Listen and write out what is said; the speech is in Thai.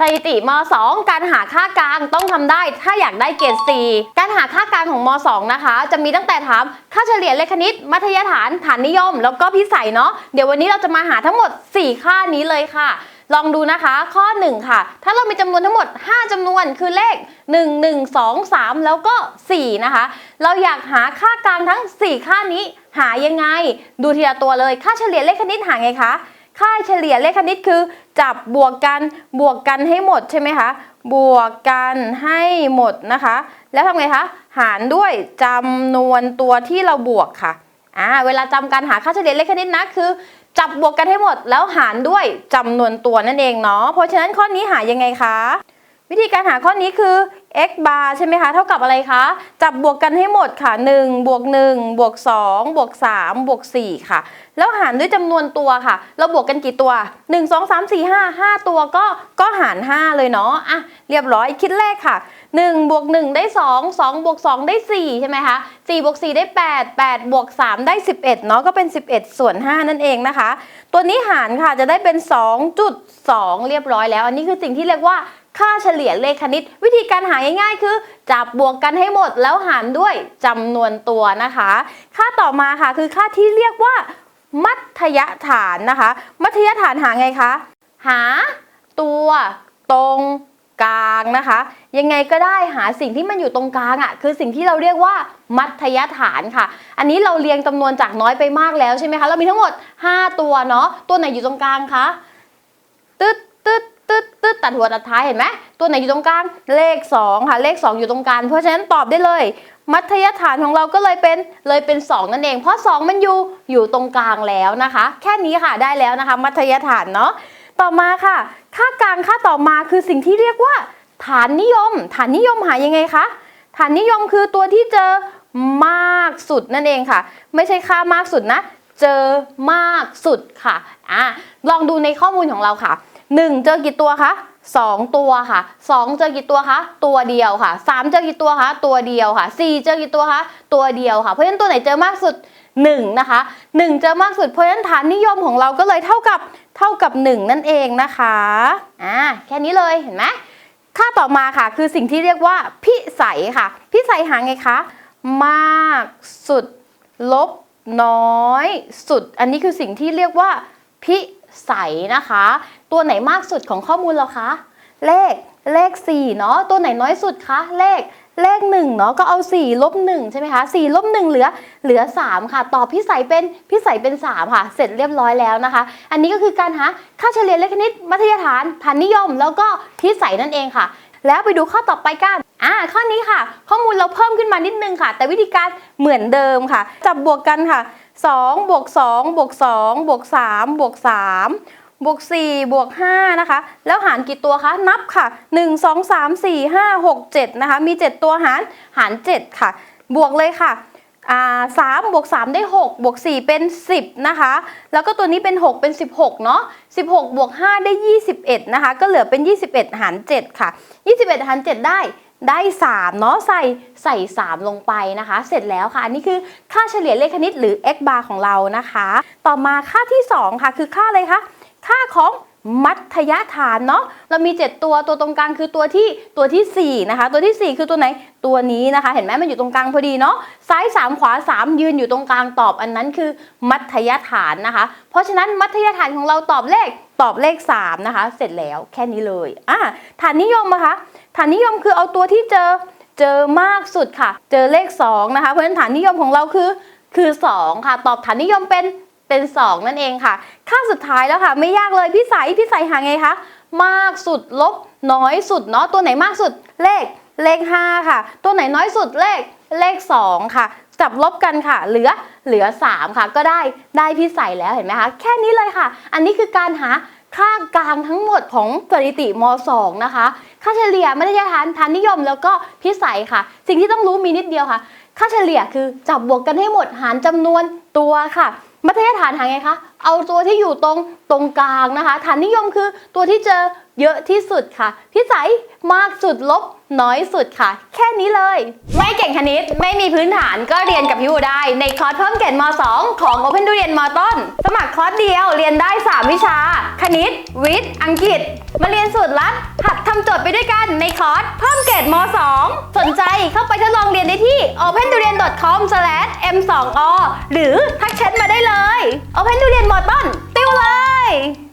สถิติม 2 การหาค่ากลางต้องทำได้ถ้าอยากได้เกรด4การหาค่ากลางของม 2 นะคะ จะมีตั้งแต่ถามค่าเฉลี่ยเลขคณิต มัธยฐานฐานนิยม แล้วก็พิสัยเนาะเดี๋ยววันนี้เราจะมาหาทั้งหมด 4 ค่านี้เลยค่ะ ลองดูนะคะข้อ 1 ค่ะ ถ้าเรามีจำนวนทั้งหมด 5จำนวนคือเลข 1 1 2 3 แล้วก็ 4 นะคะ เราอยากหาค่ากลางทั้ง 4 ค่านี้หายังไง ดูทีละตัวเลยค่าเฉลี่ยเลขคณิตหาไงคะ ค่าเฉลี่ยเลขคณิตคือ จับบวกกันบวกกันให้หมดใช่ไหมคะบวกกันให้หมดนะคะ แล้วทำไงคะหารด้วยจำนวนตัวที่เราบวกค่ะอ่าเวลาจำการหาค่าเฉลี่ยเลขคณิตนะคือ จับบวกกันให้หมด แล้วหารด้วยจำนวนตัวนั่นเองเนาะเพราะฉะนั้นข้อนี้หายังไงคะวิธีการหาข้อนี้คือ x bar ใช่ไหมคะ เท่ากับอะไรคะ จับบวกกันให้หมดค่ะ1บวก1บวก2บวก3บวก4ค่ะ แล้วหารด้วยจำนวนตัวค่ะ เราบวกกันกี่ตัว 1 2 3 4 5 5 ตัวก็ก็หาร 5 เลยเนาะอะเรียบร้อยคิดเลขค่ะ1บวก1ได้ 2 2บวก2ได้ 4 ใช่ไหมคะ4บวก4ได้ 8 8บวก3ได้ 11 เนาะก็เป็น 11 ส่วน 5 นั่นเองนะคะ ตัวนี้หารค่ะจะได้เป็น 2.2 เรียบร้อยแล้ว อันนี้คือสิ่งที่เรียกว่า ค่าเฉลี่ยเลขคณิต วิธีการหาง่ายๆ คือ จับบวกกันให้หมดแล้วหารด้วยจำนวนตัวนะคะ ค่าต่อมาค่ะคือค่าที่เรียกว่า มัธยฐานนะคะ มัธยฐานหาไงคะ หาตัวตรงกลางนะคะ ยังไงก็ได้หาสิ่งที่มันอยู่ตรงกลางอะ่ะคือสิ่งที่เราเรียกว่ามัธยฐานค่ะ อันนี้เราเรียงจำนวนจากน้อยไปมากแล้วใช่ไหมคะเรามีทั้งหมด 5 ตัวเนาะตัวไหนอยู่ตรงกลางคะตึ๊ด ตึ๊ดตัดหัวตัดท้ายเห็นไหมตัวไหนอยู่ตรงกลางเลข 2 ค่ะ เลข 2 อยู่ตรงกลางเพราะฉะนั้นตอบได้เลย มัธยฐานของเราก็เลยเป็นเลยเป็น 2 นั่นเอง เพราะ 2 มันอยู่อยู่ตรงกลางแล้วนะคะ แค่นี้ค่ะได้แล้วนะคะ มัธยฐานเนาะต่อมาค่ะ ค่ากลางค่าต่อมาคือสิ่งที่เรียกว่า ฐานนิยม ฐานนิยมหายังไงคะฐานนิยมคือตัวที่เจอมากสุดนั่นเองค่ะ ไม่ใช่ค่ามากสุดนะ เจอมากสุดค่ะอะลองดูในข้อมูลของเราค่ะ 1 เจอกี่ตัวคะ2 ตัวค่ะ 2 เจอกี่ตัวคะตัวเดียวค่ะ 3 เจอกี่ตัวคะตัวเดียวค่ะ 4 เจอกี่ตัวคะตัวเดียวค่ะ เพราะฉะนั้นตัวไหนเจอมากสุด 1 นะคะ 1 เจอมากสุดเพราะฉะนั้นฐานนิยมของเราก็เลยเท่ากับเท่ากับ 1 นั่นเองนะคะอ่าแค่นี้เลยเห็นไหมค่าต่อมาค่ะ คือสิ่งที่เรียกว่าพิสัยค่ะ พิสัยหาไงคะมากสุดลบน้อยสุด อันนี้คือสิ่งที่เรียกว่าพิ ใสนะคะ ตัวไหนมากสุดของข้อมูลเราคะ เลขเลข4เนาะตัวไหนน้อยสุดคะเลขเลข1เนาะก็เอา4ลบ1ใช่ไหมคะ4ลบ1เหลือเหลือ 3 ค่ะ ตอบพิสัยเป็นพิสัยเป็น 3 ค่ะ เสร็จเรียบร้อยแล้วนะคะ อันนี้ก็คือการหาค่าเฉลี่ยเลขคณิตมัธยฐานฐานนิยม แล้วก็พิสัยนั่นเองค่ะ แล้วไปดูข้อต่อไปกันอ่าข้อนี้ค่ะ ข้อมูลเราเพิ่มขึ้นมานิดนึงค่ะ แต่วิธีการเหมือนเดิมค่ะ จับบวกกันค่ะ 2บวก2บวก2บวก3บวก3บวก4บวก5นะคะ แล้วหารกี่ตัวคะ นับค่ะ 1 2 3 4 5 6 7นะคะ มี 7 ตัวหาร หาร 7 ค่ะ บวกเลยค่ะสามบวก3ได้6บวก4เป็น10นะคะ แล้วก็ตัวนี้เป็น6เป็น16เนาะ16บวก5ได้21นะคะ ก็เหลือเป็น21หาร7ค่ะ21หาร7ได้ ได้3เนาะใส่ใส่ 3 ลงไปนะคะ เสร็จแล้วค่ะ อันนี้คือค่าเฉลี่ยเลขคณิตหรือ x bar ของเรานะคะ ต่อมาค่าที่ 2 ค่ะ คือค่าอะไรคะค่าของมัธยฐานเนาะเรามี 7 ตัวตัวตรงกลางคือตัวที่ตัวที่4นะคะตัวที่ 4 คือตัวไหนตัวนี้นะคะ เห็นไหมมันอยู่ตรงกลางพอดีเนาะซ้าย 3 ขวา 3 ยืนอยู่ตรงกลางตอบอันนั้นคือมัธยฐานนะคะ เพราะฉะนั้นมัธยฐานของเราตอบเลขตอบเลข 3 นะคะ เสร็จแล้วแค่นี้เลยอะฐานนิยมอะคะฐานนิยมคือเอาตัวที่เจอเจอมากสุดค่ะ เจอเลข 2 นะคะ เพราะฉะนั้นฐานนิยมของเราคือคือ 2 ค่ะ ตอบฐานนิยมเป็นเป็น 2 นั่นเองค่ะค่าสุดท้ายแล้วค่ะ ไม่ยากเลยพี่ใสพี่ใสหาไงคะมากสุดลบน้อยสุดเนาะตัวไหนมากสุดเลขเลข 5 ค่ะ ตัวไหนน้อยสุดเลขเลข 2 ค่ะ จับลบกันค่ะ เหลือเหลือ 3 ค่ะ ก็ได้ได้พี่ใสแล้วเห็นไหมคะ แค่นี้เลยค่ะ อันนี้คือการหาค่ากลางทั้งหมดของสถิติม 2 นะคะ ค่าเฉลี่ยมัธยฐานฐานนิยมแล้วก็พิสัยค่ะ สิ่งที่ต้องรู้มีนิดเดียวค่ะ ค่าเฉลี่ยคือจับบวกกันให้หมดหารจำนวนตัวค่ะ มัธยฐานหาไงคะ เอาตัวที่อยู่ตรงตรงกลางนะคะ ฐานนิยมคือตัวที่เจอเยอะที่สุดค่ะพิสัยมากสุดลบน้อยสุดค่ะ แค่นี้เลย ไม่เก่งคณิตไม่มีพื้นฐานก็เรียนกับพี่อูได้ ในคอร์สเพิ่มเกรดม 2 ของ Open ดูเรียนมต้น สมัครคอร์สเดียวเรียนได้ 3 วิชา คณิต วิทย์ อังกฤษ มาเรียนสูตรลัดหัดทำโจทย์ไปด้วยกันในคอร์สเพิ่มเกรดม 2 นใจเข้าไปทดลองเรียนได้ที่ opentutorian.com/m2o หรือทักแชทมาได้เลย Open Durian มอต้นติวเลย